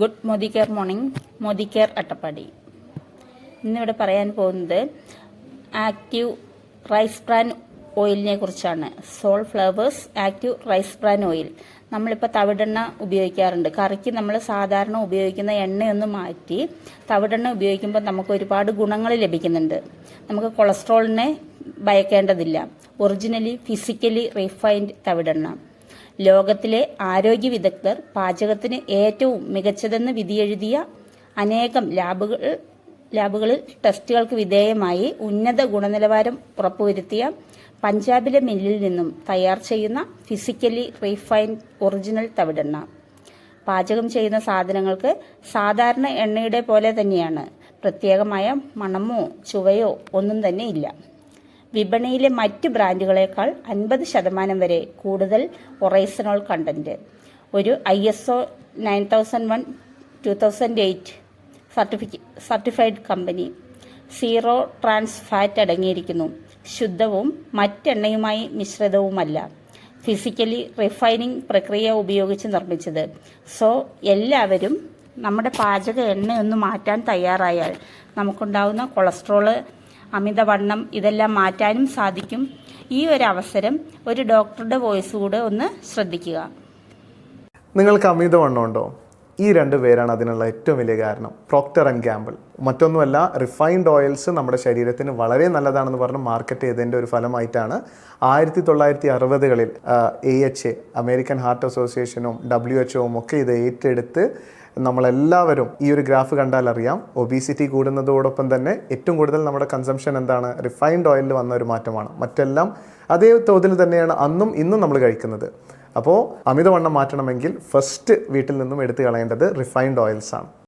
Good Modi care morning Modi care Attappadi. ഇന്നിവിടെ പറയാൻ പോകുന്നത് ആക്റ്റീവ് റൈസ് ബ്രാൻ ഓയിലിനെ കുറിച്ചാണ്. Soul flowers active rice bran oil. നമ്മളിപ്പോൾ തവിടെണ്ണ ഉപയോഗിക്കാറുണ്ട്. കറിക്ക് നമ്മൾ സാധാരണ ഉപയോഗിക്കുന്ന എണ്ണയൊന്ന് മാറ്റി തവിടെണ്ണ ഉപയോഗിക്കുമ്പോൾ നമുക്ക് ഒരുപാട് ഗുണങ്ങൾ ലഭിക്കുന്നുണ്ട്. നമുക്ക് കൊളസ്ട്രോളിനെ ഭയക്കേണ്ടതില്ല. ഒറിജിനലി ഫിസിക്കലി റിഫൈൻഡ് തവിടെണ്ണ. ലോകത്തിലെ ആരോഗ്യ വിദഗ്ധർ പാചകത്തിന് ഏറ്റവും മികച്ചതെന്ന് വിധിയെഴുതിയ അനേകം ലാബുകൾ ലാബുകളിൽ ടെസ്റ്റുകൾക്ക് വിധേയമായി ഉന്നത ഗുണനിലവാരം ഉറപ്പുവരുത്തിയ പഞ്ചാബിലെ മില്ലിൽ നിന്നും തയ്യാർ ചെയ്യുന്ന ഫിസിക്കലി റീഫൈൻഡ് ഒറിജിനൽ തവിടെണ്ണ. പാചകം ചെയ്യുന്ന സാധനങ്ങൾക്ക് സാധാരണ എണ്ണയുടെ പോലെ തന്നെയാണ്. പ്രത്യേകമായ മണമോ ചുവയോ ഒന്നും തന്നെ ഇല്ല. വിപണിയിലെ മറ്റ് ബ്രാൻഡുകളേക്കാൾ അൻപത് ശതമാനം വരെ കൂടുതൽ ഒറൈസനോൾ കണ്ടന്റ്. ഒരു I S O nine thousand one two thousand eight സർട്ടിഫിക്ക certified company. Zero trans fat അടങ്ങിയിരിക്കുന്നു. ശുദ്ധവും മറ്റെണ്ണയുമായി മിശ്രിതവുമല്ല. ഫിസിക്കലി റിഫൈനിങ് പ്രക്രിയ ഉപയോഗിച്ച് നിർമ്മിച്ചത്. സോ എല്ലാവരും നമ്മുടെ പാചക എണ്ണയൊന്ന് മാറ്റാൻ തയ്യാറായാൽ നമുക്കുണ്ടാവുന്ന കൊളസ്ട്രോൾ അമിതവണ്ണം ഇതെല്ലാം മാറ്റാനും സാധിക്കും. ഈ ഒരു അവസരം ഒരു ഡോക്ടറുടെ വോയിസ് കൂടെ ഒന്ന് ശ്രദ്ധിക്കുക. നിങ്ങൾക്ക് അമിതവണ്ണം ഉണ്ടോ? ഈ രണ്ട് പേരാണ് അതിനുള്ള ഏറ്റവും വലിയ കാരണം. പ്രോക്ടർ ആൻഡ് ഗാമ്പിൾ മറ്റൊന്നുമല്ല റിഫൈൻഡ് ഓയിൽസ് നമ്മുടെ ശരീരത്തിന് വളരെ നല്ലതാണെന്ന് പറഞ്ഞ് മാർക്കറ്റ് ചെയ്തതിന്റെ ഒരു ഫലമായിട്ടാണ് ആയിരത്തി തൊള്ളായിരത്തി അറുപതുകളിൽ A H A American Heart അസോസിയേഷനും ഡബ്ല്യു എച്ച് ഒവും ഒക്കെ ഇത് ഏറ്റെടുത്ത് നമ്മളെല്ലാവരും ഈ ഒരു ഗ്രാഫ് കണ്ടാൽ അറിയാം. ഒബീസിറ്റി കൂടുന്നതോടൊപ്പം തന്നെ ഏറ്റവും കൂടുതൽ നമ്മുടെ കൺസംഷൻ എന്താണ്? റിഫൈൻഡ് ഓയിലിൽ വന്ന ഒരു മാറ്റമാണ്. മറ്റെല്ലാം അതേ തോതിൽ തന്നെയാണ് അന്നും ഇന്നും നമ്മൾ കഴിക്കുന്നത്. അപ്പോൾ അമിതവണ്ണം മാറ്റണമെങ്കിൽ ഫസ്റ്റ് വീട്ടിൽ നിന്നും എടുത്തു കളയേണ്ടത് റിഫൈൻഡ് ഓയിൽസ് ആണ്.